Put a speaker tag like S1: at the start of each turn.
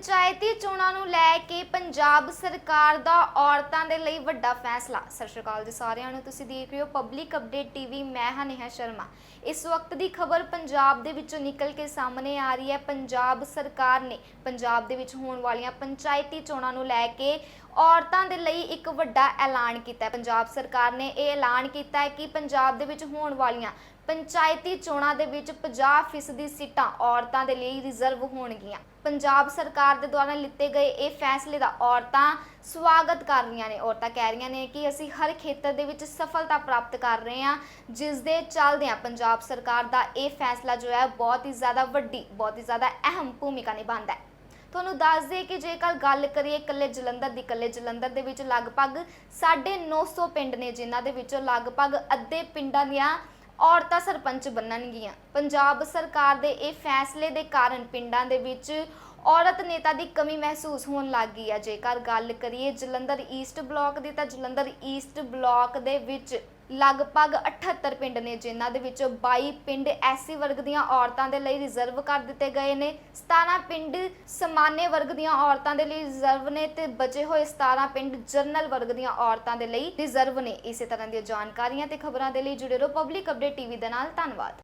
S1: ਪੰਚਾਇਤੀ ਚੋਣਾਂ ਨੂੰ ਲੈ ਕੇ ਪੰਜਾਬ ਸਰਕਾਰ ਦਾ ਔਰਤਾਂ ਦੇ ਲਈ ਵੱਡਾ ਫੈਸਲਾ। ਸਤਿ ਸ਼੍ਰੀ ਅਕਾਲ ਜੀ ਸਾਰਿਆਂ ਨੂੰ, ਤੁਸੀਂ ਦੇਖ ਰਹੇ ਹੋ ਪਬਲਿਕ ਅਪਡੇਟ ਟੀਵੀ ਮੈਂ ਹਾਂ ਨੇਹਾ ਸ਼ਰਮਾ। ਇਸ ਵਕਤ ਦੀ ਖਬਰ ਪੰਜਾਬ ਦੇ ਵਿੱਚੋਂ ਨਿਕਲ ਕੇ ਸਾਹਮਣੇ ਆ ਰਹੀ ਹੈ। ਪੰਜਾਬ ਸਰਕਾਰ ਨੇ ਪੰਜਾਬ ਦੇ ਵਿੱਚ ਹੋਣ ਵਾਲੀਆਂ ਪੰਚਾਇਤੀ ਚੋਣਾਂ ਨੂੰ ਲੈ ਕੇ ਔਰਤਾਂ ਦੇ ਲਈ ਇੱਕ ਵੱਡਾ ਐਲਾਨ ਕੀਤਾ ਹੈ। ਪੰਜਾਬ ਸਰਕਾਰ ਨੇ ਇਹ ਐਲਾਨ ਕੀਤਾ ਹੈ ਕਿ ਪੰਜਾਬ ਦੇ ਵਿੱਚ ਹੋਣ ਵਾਲੀਆਂ ਪੰਚਾਇਤੀ ਚੋਣਾਂ ਦੇ ਵਿੱਚ 50% ਸੀਟਾਂ ਔਰਤਾਂ ਦੇ ਲਈ ਰਿਜ਼ਰਵ ਹੋਣਗੀਆਂ। ਪੰਜਾਬ ਸਰਕਾਰ ਦੇ ਦੁਆਰਾ ਲਿੱਤੇ ਗਏ ਇਹ ਫੈਸਲੇ ਦਾ ਔਰਤਾਂ ਸਵਾਗਤ ਕਰ ਰਹੀਆਂ ਨੇ। ਔਰਤਾਂ ਕਹਿ ਰਹੀਆਂ ਨੇ ਕਿ ਅਸੀਂ ਹਰ ਖੇਤਰ ਦੇ ਵਿੱਚ ਸਫਲਤਾ ਪ੍ਰਾਪਤ ਕਰ ਰਹੇ ਹਾਂ। ਜਿਸ ਦੇ ਚੱਲਦਿਆਂ ਪੰਜਾਬ ਸਰਕਾਰ ਦਾ ਇਹ ਫੈਸਲਾ ਜੋ ਹੈ ਬਹੁਤ ਹੀ ਜ਼ਿਆਦਾ ਵੱਡੀ, ਬਹੁਤ ਹੀ ਜ਼ਿਆਦਾ ਅਹਿਮ ਭੂਮਿਕਾ ਨਿਭਾਉਂਦਾ ਹੈ। ਤੁਹਾਨੂੰ ਦੱਸ ਦਈਏ ਕਿ ਜੇਕਰ ਗੱਲ ਕਰੀਏ ਇਕੱਲੇ ਜਲੰਧਰ ਦੀ, ਇਕੱਲੇ ਜਲੰਧਰ ਦੇ ਵਿੱਚ ਲਗਭਗ 950 ਪਿੰਡ ਨੇ ਜਿਨ੍ਹਾਂ ਦੇ ਵਿੱਚੋਂ ਲਗਭਗ ਅੱਧੇ ਪਿੰਡਾਂ ਦੀਆਂ ਔਰਤਾਂ ਸਰਪੰਚ ਬਣਨਗੀਆਂ। ਪੰਜਾਬ ਸਰਕਾਰ ਦੇ ਇਹ ਫੈਸਲੇ ਦੇ ਕਾਰਨ ਪਿੰਡਾਂ ਦੇ ਵਿੱਚ ਔਰਤ ਨੇਤਾ ਦੀ ਕਮੀ ਮਹਿਸੂਸ ਹੋਣ ਲੱਗ ਗਈ ਹੈ। ਜੇਕਰ ਗੱਲ ਕਰੀਏ ਜਲੰਧਰ ਈਸਟ ਬਲਾਕ ਦੀ ਤਾਂ ਜਲੰਧਰ ਈਸਟ ਬਲਾਕ ਦੇ ਵਿੱਚ ਲਗਭਗ 78 ਪਿੰਡ ਨੇ, ਜਿਨ੍ਹਾਂ ਦੇ ਵਿੱਚੋਂ 22 ਪਿੰਡ ਐਸਸੀ ਵਰਗ ਦੀਆਂ ਔਰਤਾਂ ਦੇ ਲਈ ਰਿਜ਼ਰਵ ਕਰ ਦਿੱਤੇ ਗਏ ਨੇ। 17 ਪਿੰਡ ਸਮਾਨੇ ਵਰਗ ਦੀਆਂ ਔਰਤਾਂ ਦੇ ਲਈ ਰਿਜ਼ਰਵ ਨੇ ਤੇ ਬਚੇ ਹੋਏ 17 ਪਿੰਡ ਜਰਨਲ ਵਰਗ ਦੀਆਂ ਔਰਤਾਂ ਦੇ ਲਈ ਰਿਜ਼ਰਵ ਨੇ। ਇਸੇ ਤਰ੍ਹਾਂ ਦੀਆਂ ਜਾਣਕਾਰੀਆਂ ਤੇ ਖਬਰਾਂ ਦੇ ਲਈ ਜੁੜੇ ਰਹੋ ਪਬਲਿਕ ਅਪਡੇਟ ਟੀਵੀ ਦੇ ਨਾਲ। ਧੰਨਵਾਦ।